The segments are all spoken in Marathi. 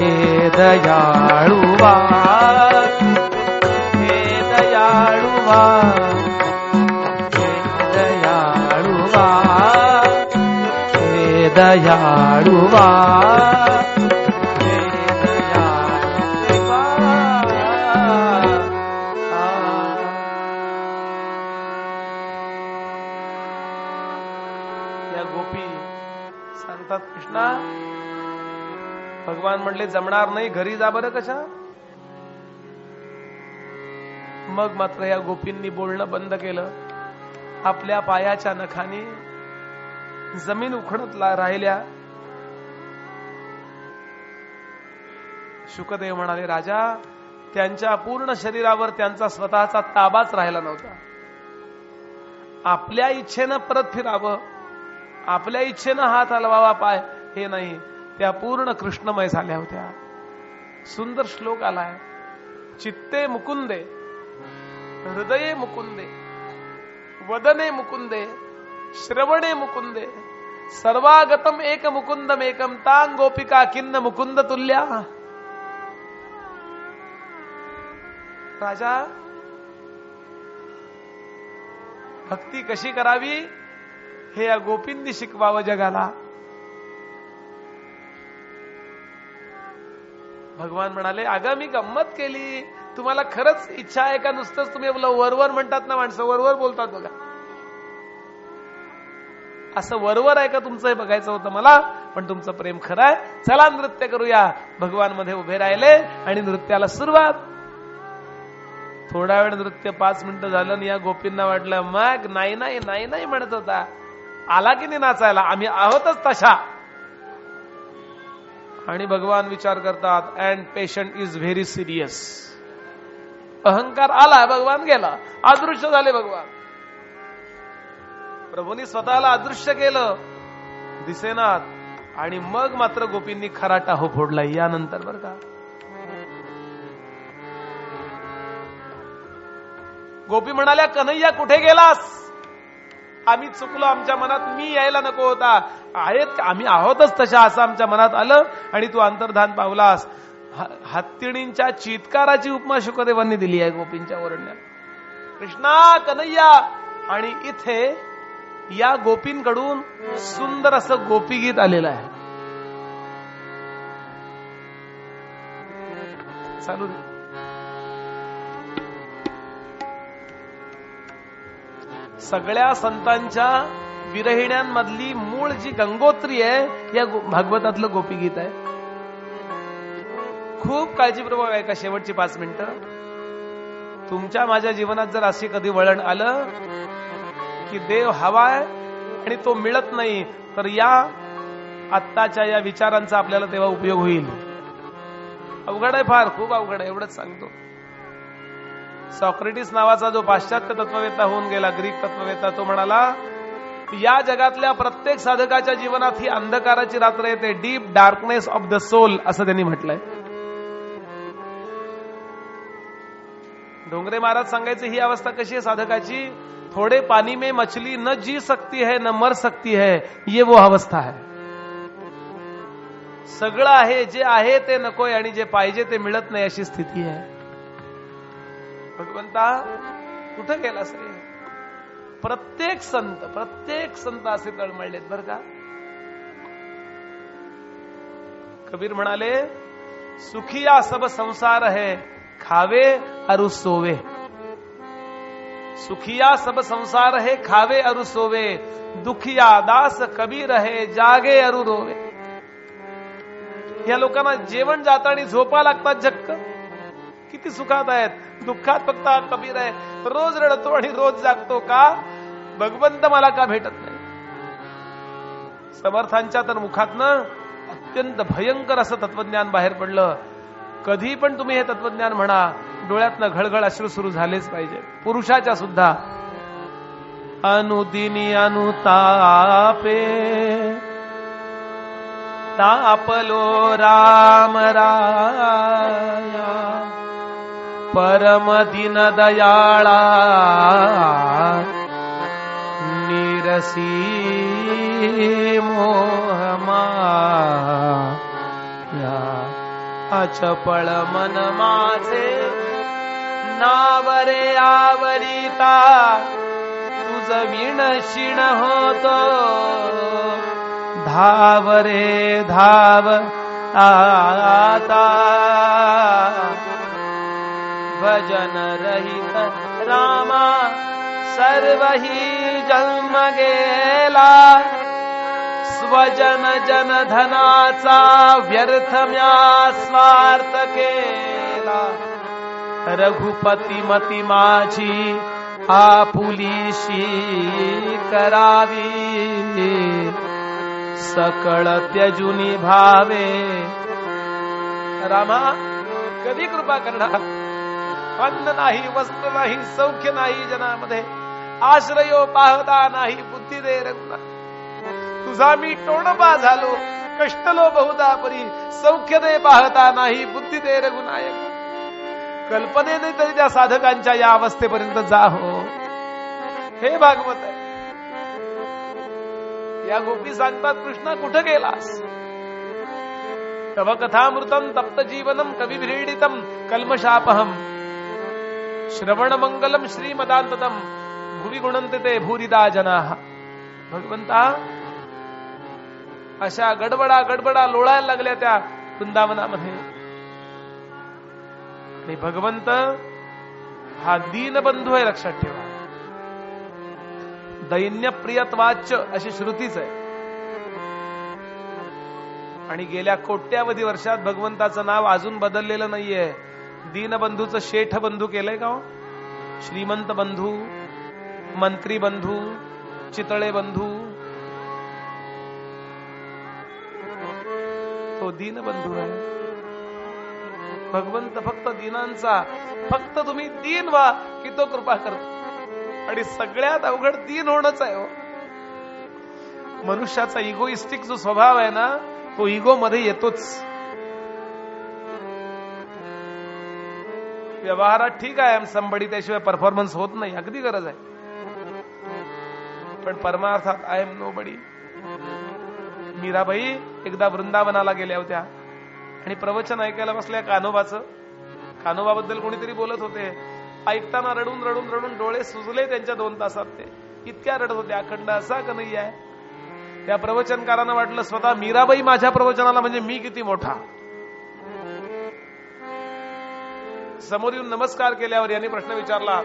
हे दयाळुवा हे दयाळुवा हे दयाळुवा हे दयाळुवा भगवान म्हणले जमणार नाही घरी जा बरं कशा. मग मात्र या गोपींनी बोलणं बंद केलं. आपल्या पायाच्या नखाने जमीन उखडत राहिल्या. शुकदेव म्हणाले राजा त्यांच्या पूर्ण शरीरावर त्यांचा स्वतःचा ताबाच राहिला नव्हता. आपल्या इच्छेनं परत फिरावं आपल्या इच्छेनं हात हलवावा पाय हे नाही. त्या पूर्ण कृष्णमय झाल्या होत्या. सुंदर श्लोक आलाय. चित्ते मुकुंदे हृदये मुकुंदे वदने मुकुंदे श्रवणे मुकुंदे सर्वागतम एक मुकुंदम एकम तांग गोपिका किन्न मुकुंद तुल्या. राजा भक्ती कशी करावी? हे या गोपींनी शिकवावं जगाला. भगवान म्हणाले अगं मी गंमत केली. तुम्हाला खरंच इच्छा आहे का? नुसतंच तुम्ही वरवर म्हणतात ना माणसं वरवर बोलतात बघा. असं वरवर आहे का तुमचं हे बघायचं होतं मला? पण तुमचं प्रेम खरं आहे. चला नृत्य करूया. भगवानमध्ये उभे राहिले आणि नृत्याला सुरुवात. थोडा वेळ नृत्य पाच मिनिटं झालं आणि या गोपींना वाटलं मग नाही नाही नाही नाही म्हणत होता. आला की नाही नाचायला? आम्ही आहोतच तशा. आणि भगवान विचार करतात and patient is very serious अहंकार आला भगवान गेला. अदृश्य झाले भगवान. प्रभूंनी स्वतःला अदृश्य केलं. दिसेनात. आणि मग मात्र गोपींनी खरा टाहो फोडला. यानंतर बर का. गोपी म्हणाल्या कन्हैया कुठे गेलास? आम्ही चुकलो आमच्या मनात मी यायला नको होता. आहेत आम्ही आहोतच तशा असं आमच्या मनात आलं आणि तू अंतर्धान पावलास. हत्तीणींच्या चित्काराची उपमा शुकदेवांनी दिली आहे गोपींच्या वर्ण्यात कृष्णा कन्हैया आणि इथे या गोपींकडून सुंदर असं गोपी गीत आलेलं आहे. चालू सगळ्या संतांच्या विरहिण्यांमधली मूळ जी गंगोत्री आहे या गो- भागवतातलं गोपीगीत आहे. खूप काळजीपूर्वक आहे का शेवटची पाच मिनिटं. तुमच्या माझ्या जीवनात जर असे कधी वळण आलं की देव हवाय आणि तो मिळत नाही तर या आत्ताच्या या विचारांचा आपल्याला तेव्हा उपयोग होईल. अवघड आहे फार खूप अवघड आहे एवढंच सांगतो. सॉक्रेटिस नावाचा जो पाश्चात्य तत्ववेत्ता होऊन गेला ग्रीक तत्ववेता तो म्हणाला या जगातल्या प्रत्येक साधकाच्या जीवनात ही अंधकाराची रात्र येते. Deep darkness of the soul असं त्यांनी म्हटलंय. डोंगरे महाराज सांगायचे ही अवस्था कशी आहे साधकाची? थोडे पाणी में मछली न जी सकती है न मर सकती है ये वो अवस्था है. सगळं आहे जे आहे ते नकोय आणि जे पाहिजे ते मिळत नाही अशी स्थिती आहे. भगवंता कुठं गेला रे प्रत्येक संत प्रत्येक संत असे तळमळलेत बर का? कबीर म्हणाले सुखिया सब संसार है, खावे अरु सोवे. सुखिया सब संसार है, खावे अरु सोवे दुखिया दास कबीर है, जागे अरु रोवे. या लोकांना जेवण जात झोपा लागतात झक्क. किती सुखात आहेत. दुःखात फक्त हा कबीर आहे. रोज रडतो आणि रोज जागतो का? भगवंत मला का भेटत नाही? समर्थांच्या तर मुखातनं अत्यंत भयंकर असं तत्वज्ञान बाहेर पडलं. कधी पण तुम्ही हे तत्वज्ञान म्हणा डोळ्यातनं घळघळ अश्रू सुरू झालेच पाहिजे. पुरुषाच्या सुद्धा. अनुदिनी अनुतापे. तापलो राम राया. परम दिन दयाळा निरसी मोहमाया अचपळ मन माझे नावरे आवरिता तुझ विण शिण होतो. धाव रे धाव आता भजन रहित रामा, सर्वही जन्म गेला स्वजन जन धनाचा व्यर्थ म्या स्वार्थ केला। रघुपती मती माझी आपुलीशी करावी सकळ त्यजुनी भावे। रामा, कधी कृपा करणार? अन्न नाही वस्त्र नाही सौख्य नाही जनामध्ये. आश्रयो पाहता नाही बुद्धी दे रघुना. तुझा मी टोणपा झालो कष्टलो बहुदा परी सौख्य दे पाहता नाही बुद्धी दे रघुनायक. कल्पनेने तरी त्या साधकांच्या या अवस्थेपर्यंत जा हो हे भागवत आहे. या गोपी सांगतात कृष्णा कुठं गेलास? तव कथामृतम तप्त जीवनम कविभिडीतम कल्मशापहम श्रवण मंगलम श्रीमदांततम भुवी ते भूरिदा जना। भगवंता अशा गडबडा गडबडा लोळायला लागल्या त्या वृंदावनामध्ये. आणि भगवंत हा दीनबंधू आहे लक्षात ठेवा. दैन्य प्रियत्वाच अशी श्रुतीच आहे. आणि गेल्या कोट्यावधी वर्षात भगवंताचं नाव अजून बदललेलं नाहीये. दीनबंधूचं शेठ बंधू केलंय का हो? श्रीमंत बंधू मंत्री बंधू चितळे बंधू. तो दीनबंधू आहे. भगवंत फक्त दिनांचा. फक्त तुम्ही दीन व्हा की तो कृपा करतो. आणि सगळ्यात अवघड दीन होणच आहे हो. मनुष्याचा इगोइस्टिक जो स्वभाव आहे ना तो इगो मध्ये येतोच. व्यवहारात ठीक आहे संबडी त्याशिवाय परफॉर्मन्स होत नाही अगदी गरज आहे. पण परमार्थात I am nobody Mirabai एकदा वृंदावनाला गेल्या होत्या. आणि प्रवचन ऐकायला बसल्या कानोबाचं. कानोबाबद्दल कोणीतरी बोलत होते. ऐकताना रडून रडून रडून डोळे सुजले त्यांच्या दोन तासात ते. इतक्या रडत होते अखंड असा का नाही आहे? त्या प्रवचनकारानं वाटलं स्वतः मीराबाई माझ्या प्रवचनाला म्हणजे मी किती मोठा? समोर येऊन नमस्कार केल्यावर यांनी प्रश्न विचारला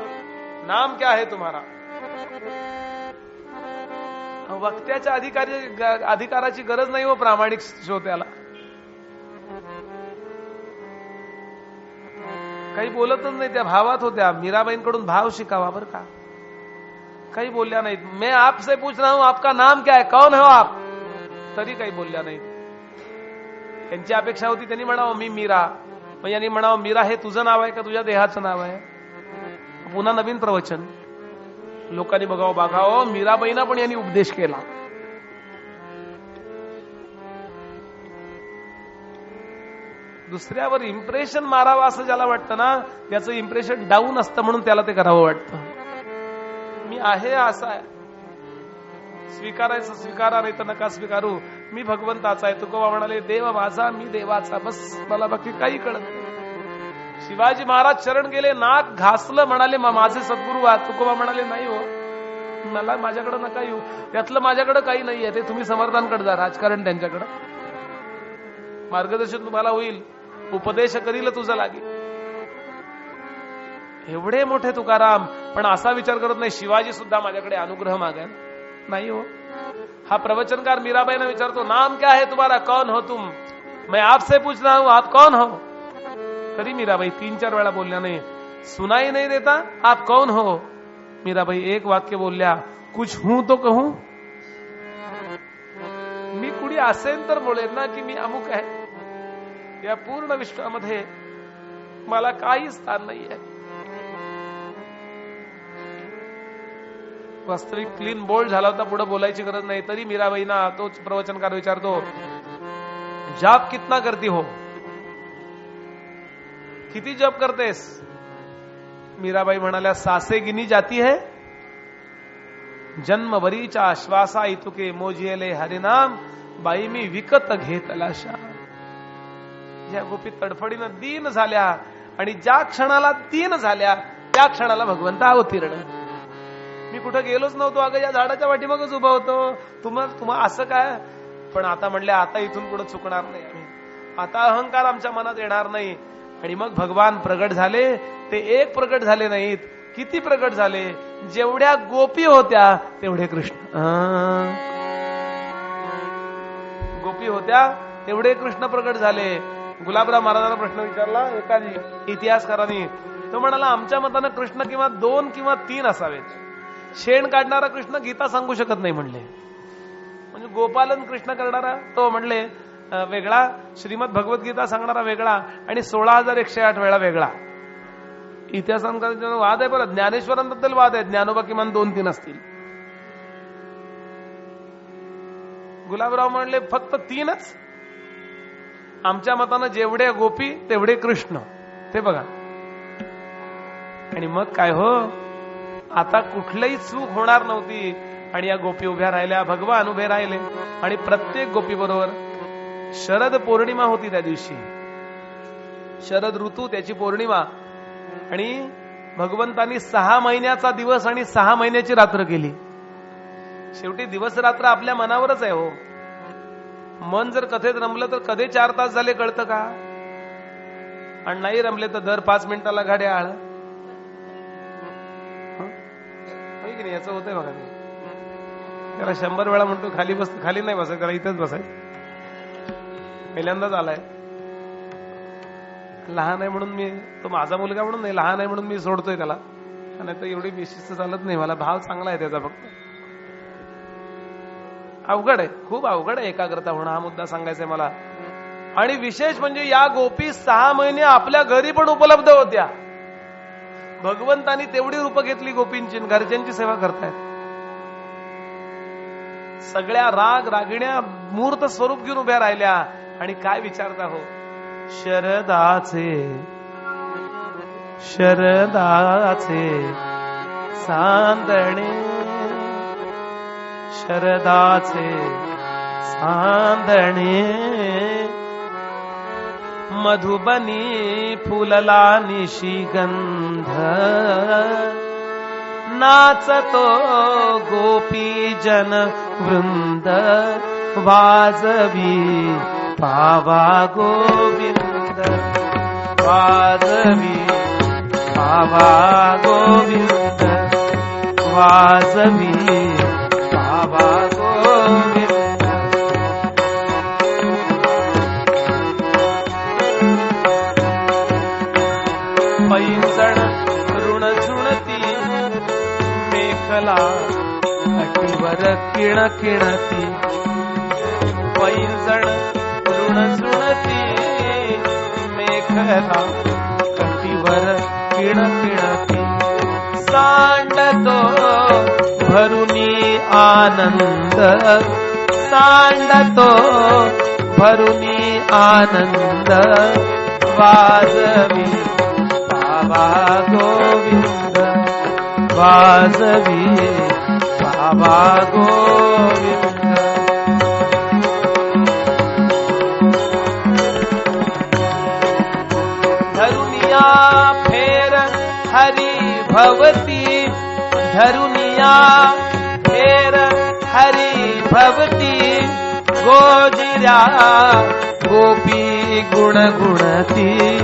नाम क्या आहे तुम्हाला वक्त्याच्या अधिकारी अधिकाराची गरज नाही हो प्रामाणिक श्रोत्याला. काही बोलतच नाही त्या भावात होत्या. मीराबाईंकडून भाव शिकावा बर का? काही बोलल्या नाहीत. मैं आपसे पूछ रहा हूं आपका नाम क्या है? कौन हो आप? तरी काही बोलल्या नाहीत. त्यांची अपेक्षा होती त्यांनी म्हणावं मी मीरा. मग यांनी म्हणावं मीरा हे तुझं नाव आहे का? तुझ्या देहाचं नाव आहे. पुन्हा नवीन प्रवचन. लोकांनी बघावं बघावं मीराबाईना पण यांनी उपदेश केला. दुसऱ्यावर इम्प्रेशन मारावं असं ज्याला वाटतं ना त्याचं इम्प्रेशन डाऊन असतं म्हणून त्याला ते करावं वाटतं. मी आहे असं स्वीकारायचं स्वीकारा नाही तर नका स्वीकारू. मी भगवंताचा आहे. तुकोबा म्हणाले देव माझा मी देवाचा. बस मला बाकी काही कळत शिवाजी महाराज शरण गेले नाक घासलं म्हणाले माझे सद्गुरू आहात. तुकोबा म्हणाले नाही हो मला माझ्याकडे नका येऊ. त्यातलं माझ्याकडे काही नाहीये ते तुम्ही समर्थांकडे जा राजकारण त्यांच्याकडे. मार्गदर्शन तुम्हाला होईल उपदेश करील तुझं लागेल एवढे मोठे तुकाराम पण असा विचार करत नाही शिवाजी सुद्धा माझ्याकडे अनुग्रह मागायला. नाही हो हा प्रवचनकार मीराबाईना विचारतो नाम क्या है तुम्हारा? कौन हो तुम? मैं आपसे पूछ रहा हूँ, आप कौन हो? तरी मीराबाई, तीन चार वेळा बोलल्या नाही, सुनाई नहीं देता, आप कौन हो? मीराबाई एक वाक्य बोलल्या, कुछ हूँ तो कहूँ? मी कुणी असेल बोलेन ना की मी अमुक आहे. या पूर्ण मला काही स्थान नाही आहे वास्तविक क्लीन बोल्ड झाला होता पुढे बोलायची गरज नाही. तरी मीराबाईना तोच प्रवचनकार विचारतो जाप कितना करती हो? किती जप करतेस? मीराबाई म्हणाल्या सासे गिनी जाती है जन्मभरीच्या आश्वासा इतुके मोजियले हरिनाम बाई मी विकत घेतला शा ह्या गोपी तडफडीनं दीन झाल्या आणि ज्या क्षणाला दीन झाल्या त्या क्षणाला भगवंत अवतीर्ण मी कुठं गेलोच नव्हतो. अगं या झाडाच्या वाटीमागच उभा होतो. तुम्हाला तुम्हाला असं काय? पण आता म्हणले आता इथून पुढे चुकणार नाही. आम्ही आता अहंकार आमच्या मनात येणार नाही. आणि मग भगवान प्रगट झाले. ते एक प्रगट झाले नाहीत. किती प्रगट झाले? जेवढ्या गोपी होत्या तेवढे कृष्ण. गोपी होत्या तेवढे कृष्ण प्रगट झाले. गुलाबराव महाराजांना प्रश्न विचारला एका इतिहासकारांनी. तो म्हणाला आमच्या मतानं कृष्ण किंवा दोन किंवा तीन असावेत. शेण काढणारा कृष्ण गीता सांगू शकत नाही म्हणले. म्हणजे गोपालन कृष्ण करणारा तो म्हणले वेगळा श्रीमद भगवद्गीता सांगणारा वेगळा आणि सोळा हजार एकशे आठ वेळा वेगळा. इतिहासांचा वाद आहे बरं. ज्ञानेश्वरांबद्दल वाद आहे. ज्ञानोबा किमान दोन तीन असतील. गुलाबराव म्हणले फक्त तीनच? आमच्या मतानं जेवढे गोपी तेवढे कृष्ण. ते बघा. आणि मग काय हो? आता कुठलीही चूक होणार नव्हती. आणि या गोपी उभ्या राहिल्या भगवान उभे राहिले. आणि प्रत्येक गोपी बरोबर शरद पौर्णिमा होती त्या दिवशी. शरद ऋतू त्याची पौर्णिमा. आणि भगवंतानी सहा महिन्याचा दिवस आणि सहा महिन्याची रात्र केली. शेवटी दिवस रात्र आपल्या मनावरच आहे हो. मन जर कथेत रमलं तर कधी चार तास झाले कळतं का? आणि नाही रमले तर दर पाच मिनिटाला गाड्या की नाही याचं होतंय बघा ते. त्याला शंभर वेळा म्हणतो खाली बस खाली नाही बसाय त्याला इथेच बसाय पहिल्यांदाच आलाय. लहान आहे म्हणून मी तो माझा मुलगा म्हणून नाही लहान आहे म्हणून मी सोडतोय त्याला. आणि तर एवढी बेशिस्त चालत नाही मला भाव चांगला आहे त्याचा फक्त. अवघड आहे खूप अवघड आहे एकाग्रता होणं हा मुद्दा सांगायचा आहे मला. आणि विशेष म्हणजे या गोपी सहा महिने आपल्या घरी पण उपलब्ध होत्या. भगवंतानी तेवढी रूप घेतली गोपींची आणि घरच्यांची सेवा करतायत. सगळ्या राग रागिण्या मूर्त स्वरूप घेऊन उभ्या राहिल्या आणि काय विचारता हो? शरदाचे शरदाचे सांदणे. शरदाचे सांदणे. मधुबनी फुलला निशिगंध नाचतो गोपी जन वृंद. वाजवी पावा गोविंद. वाजवी पावा गोविंद. वाजवी किण, किणती. पैंजण ऋण झुणती मेखला कटीवर किण, किणती. सांडतो भरुनी आनंद. सांडतो भरुनी आनंद. वाजवी बाबा गोविंद. वाजवी बाबा गोविंद धरुनिया फेर हरी भवती। धरुनिया फेर हरी भवती। गोजिरा गोपी गुण गुणती।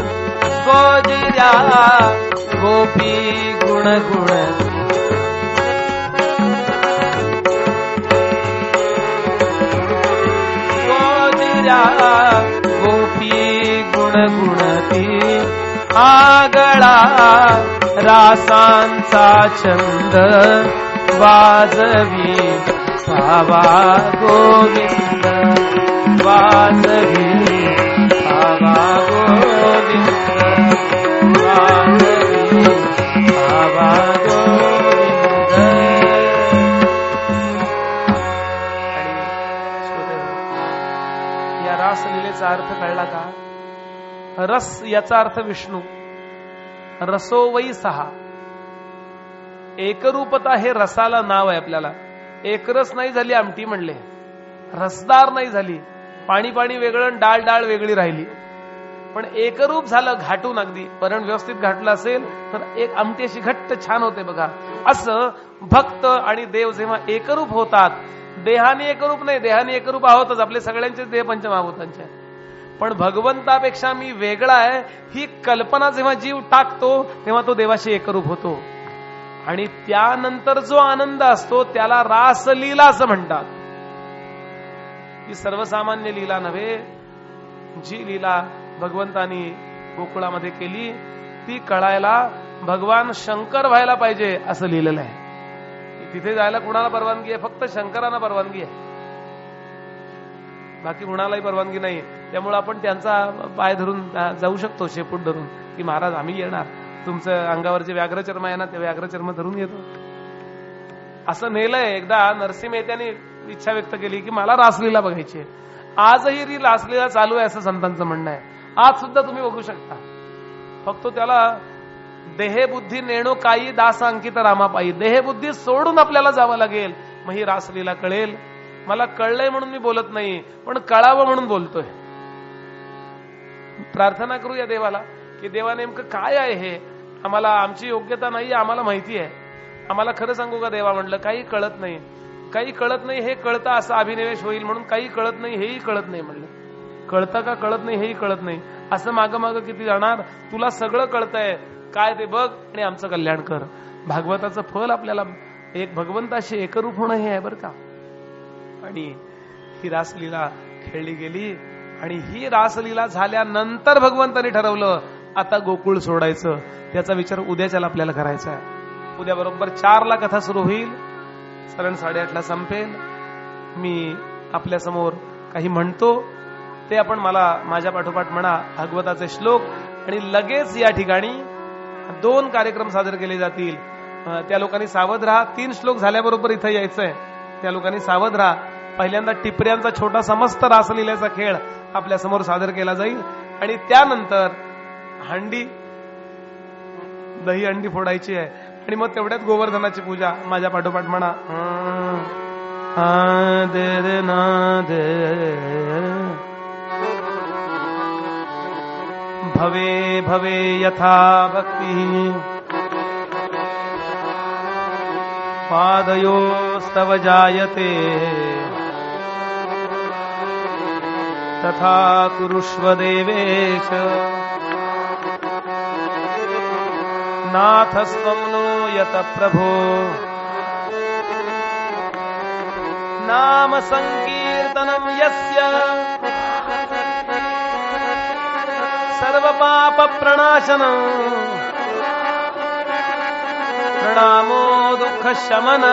गोजिरा गोपी गुण गुणती। गोजिरा गोपी गुण गुणती आगळा रासांचा छंद वाजवी भावा गोविंद वाजवी भावा गोविंद. रस याचा अर्थ विष्णू. रसो वै सहा. एकरूपता हे रसाला नाव आहे आपल्याला. एकरस नाही झाली आमटी म्हणले. रसदार नाही झाली. पाणी पाणी वेगळं डाळ डाळ वेगळी राहिली. पण एकरूप झालं घाटून अगदी. वरण व्यवस्थित घाटलं असेल तर एक आमटी अशी घट्ट छान होते बघा. असं भक्त आणि देव जेव्हा एकरूप होतात देहाने एकरूप नाही देहाने एकरूप आहोतच. आपले सगळ्यांचे देह पंचमहाभूतांचे पण भगवंतापेक्षा मी वेगळा आहे ही कल्पना जेव्हा जीव टाकतो तेव्हा तो देवाशी एकरूप होतो. आणि त्यानंतर जो आनंद असतो त्याला रासलीला असं म्हणतात. ही सर्वसामान्य लीला नव्हे जी लीला भगवंतानी गोकुळामध्ये केली ती कळायला भगवान शंकर व्हायला पाहिजे असं लिहिलेलं आहे. तिथे जायला कुणाला परवानगी आहे? फक्त शंकरांना परवानगी आहे. बाकी कुणालाही परवानगी नाही त्यामुळे आपण त्यांचा पाय धरून जाऊ शकतो शेपूट धरून. की महाराज आम्ही येणार. तुमचं अंगावर जे व्याघ्रचर्म आहे ना ते व्याघ्रचर्म धरून येतो. असं नेलंय. एकदा नरसिंह मेहत्याने इच्छा व्यक्त केली की मला रासलीला बघायची आहे. आजही ती रासलीला चालू आहे असं संतांचं म्हणणं आहे. आज सुद्धा तुम्ही बघू शकता. फक्त त्याला देहबुद्धी नेणो काही दास अंकित रामापायी देहबुद्धी सोडून आपल्याला जावं लागेल. मग ही रासलीला कळेल. मला कळलंय म्हणून मी बोलत नाही पण कळावं म्हणून बोलतोय. प्रार्थना करू या देवाला की देवा नेमकं काय आहे हे? आम्हाला आमची योग्यता नाही आम्हाला माहिती आहे. आम्हाला खरं सांगू का देवा म्हणलं काही कळत नाही. काही कळत नाही हे कळतं असं अभिनिवेश होईल म्हणून काही कळत नाही हेही कळत नाही म्हणलं. कळतं का कळत नाही हेही कळत नाही. असं माग माग किती जाणार? तुला सगळं कळतंय. काय ते बघ आणि आमचं कल्याण कर. भागवताचं फल आपल्याला एक भगवंताशी एकरूप होणं हे आहे बरं का. आणि ही रासलीला खेळली गेली. आणि ही रासलीला झाल्यानंतर भगवंतानी ठरवलं आता गोकुळ सोडायचं. त्याचा विचार उद्याच्याला आपल्याला करायचा आहे. उद्या बरोबर चारला कथा सुरू होईल. साधारण साडेआठला संपेल. मी आपल्यासमोर काही म्हणतो. ते आपण मला माझ्या पाठोपाठ म्हणा भागवताचे श्लोक. आणि लगेच या ठिकाणी दोन कार्यक्रम सादर केले जातील. त्या लोकांनी सावध राहा. तीन श्लोक झाल्याबरोबर इथं यायचंय. त्या लोकांनी सावध राहा. पहिल्यांदा टिपऱ्यांचा छोटा समस्त रासलील्याचा खेळ. आपल्यासमोर सादर केला जाईल. आणि त्यानंतर हंडी दही हंडी फोडायची आहे. आणि मग तेवढ्यात गोवर्धनाची पूजा माझ्या पाठोपाठ म्हणा. दे दे ना दे. भवे भवे यथा भक्ती. पादयोस्तव जायते. तथा कुरुष्व देवेश। नाथस्त्वं नो यत प्रभो। नाम संकीर्तनं यस्य। सर्वपाप प्रणाशनम् प्रणामो दुःख शमन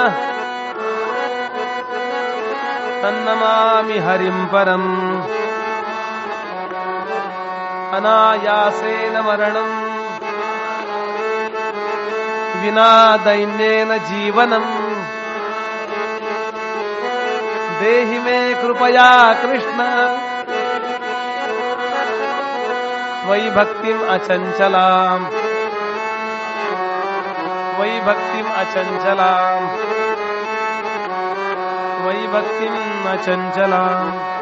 तन्नमामि हरिं परम् अनायासेन मरणम्। विना दैन्येन जीवनम्। देहि मे कृपया कृष्ण। त्वयि भक्तिम् अचञ्चलाम्। त्वयि भक्तिम् अचञ्चलाम्। त्वयि भक्तिम् अचञ्चलाम्।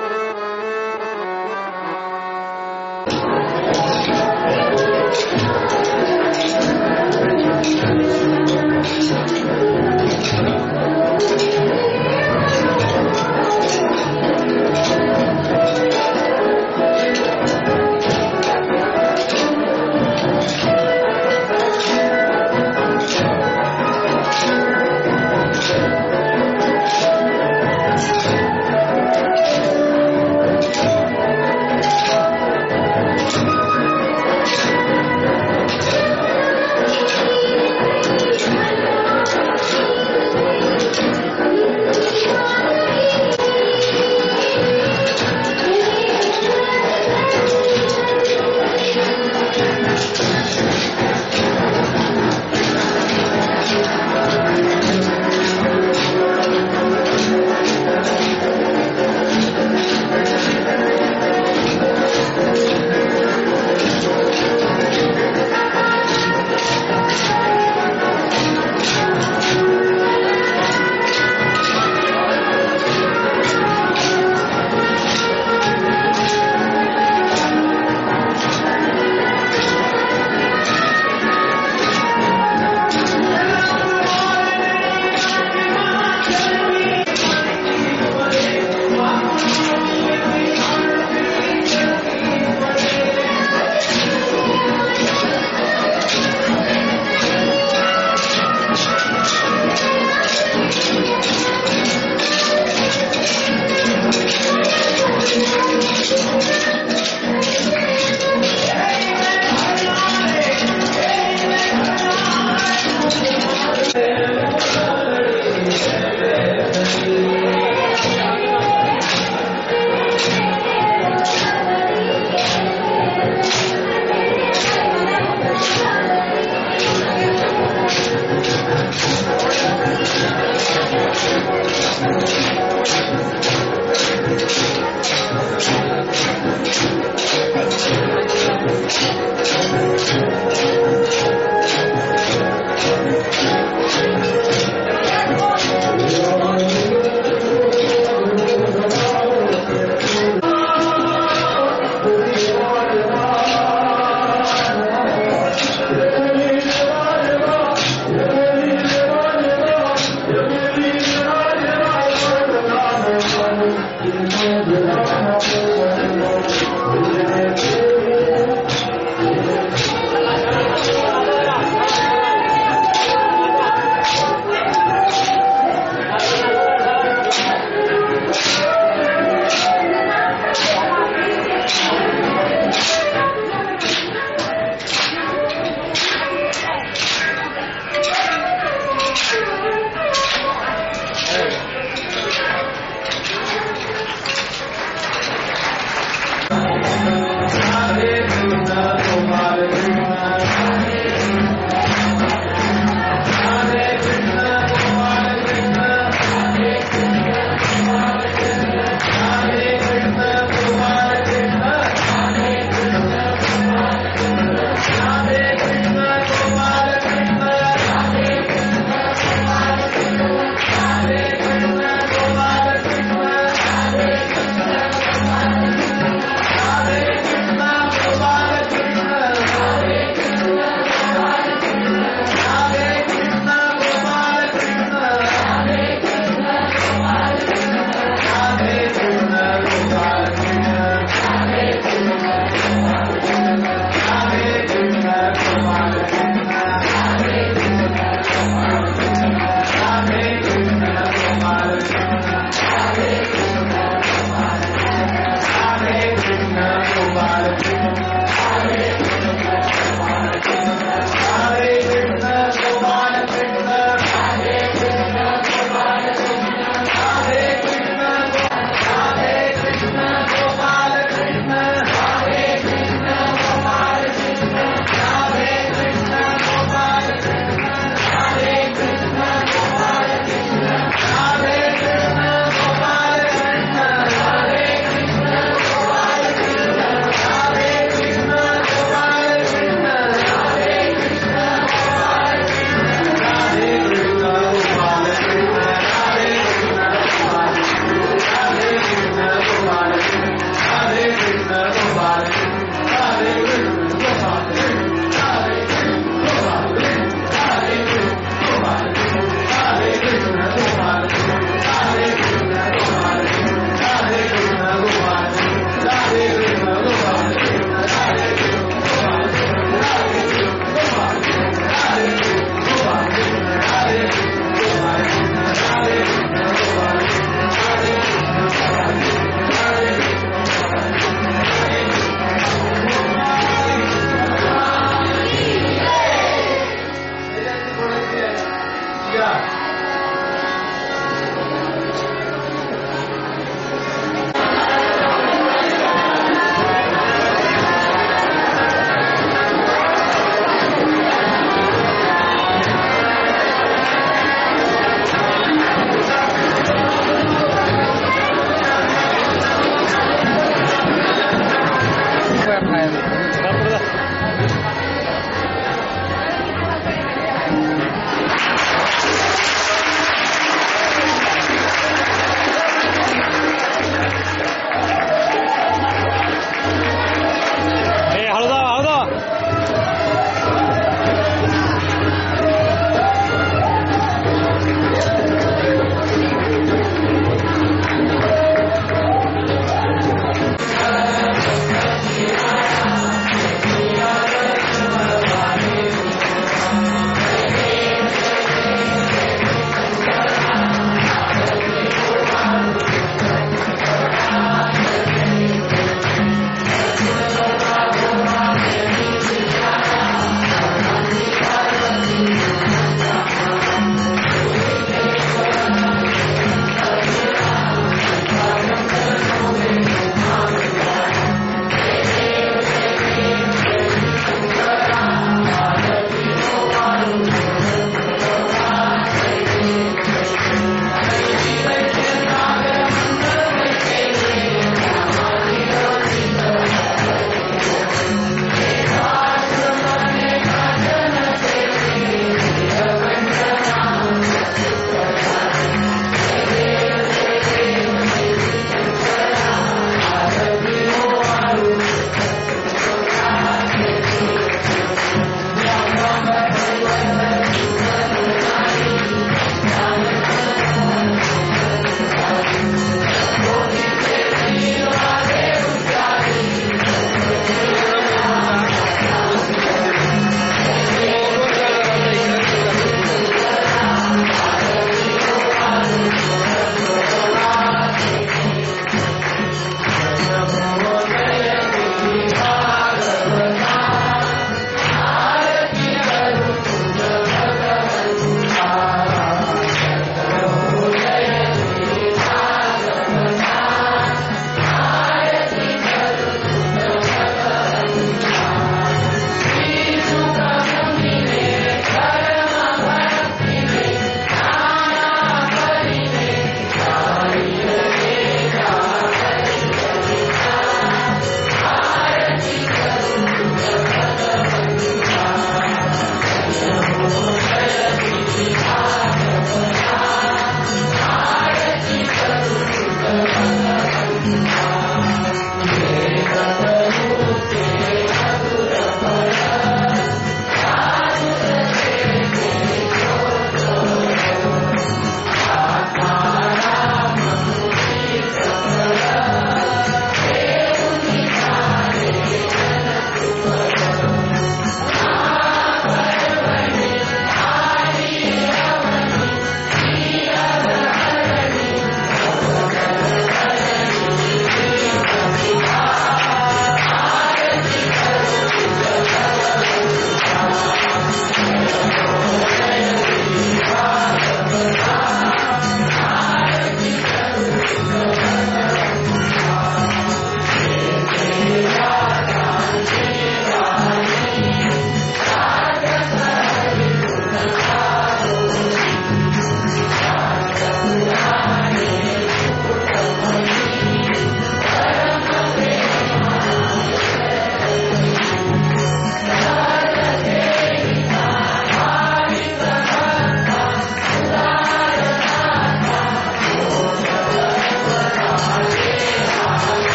Thank you.